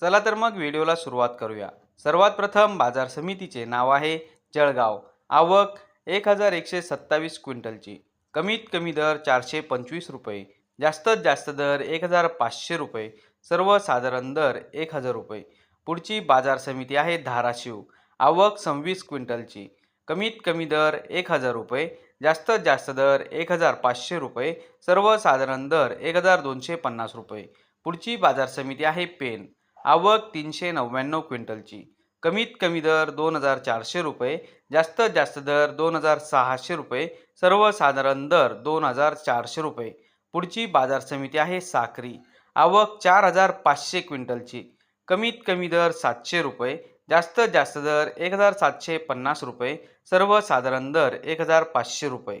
चला तर मग व्हिडिओला सुरुवात करूया. सर्वात प्रथम बाजार समितीचे नाव आहे जळगाव. आवक एक हजार एकशे सत्तावीस क्विंटलची. कमीत कमी दर चारशे पंचवीस रुपये. जास्तीत जास्त दर एक हजार पाचशे रुपये. सर्वसाधारण दर एक हजार रुपये. पुढची बाजार समिती आहे धाराशिव. आवक सव्वीस क्विंटलची. कमीत कमी दर एक हजार रुपये. जास्तीत जास्त दर एक हजार पाचशे रुपये. सर्वसाधारण दर एक हजार दोनशे पन्नास रुपये. पुढची बाजार समिती आहे पेन आवक तीनशे नव्याण्णव क्विंटलची. कमीत कमी दर दोन हजार चारशे रुपये जास्तीत जास्त दर दोन हजार सहाशे रुपये सर्वसाधारण दर दोन हजार चारशे रुपये. पुढची बाजार समिती आहे साखरी आवक चार हजार पाचशे क्विंटलची. कमीत कमी दर सातशे रुपये जास्तीत जास्त दर एक हजार सातशे पन्नास रुपये सर्वसाधारण दर एक हजार पाचशे रुपये.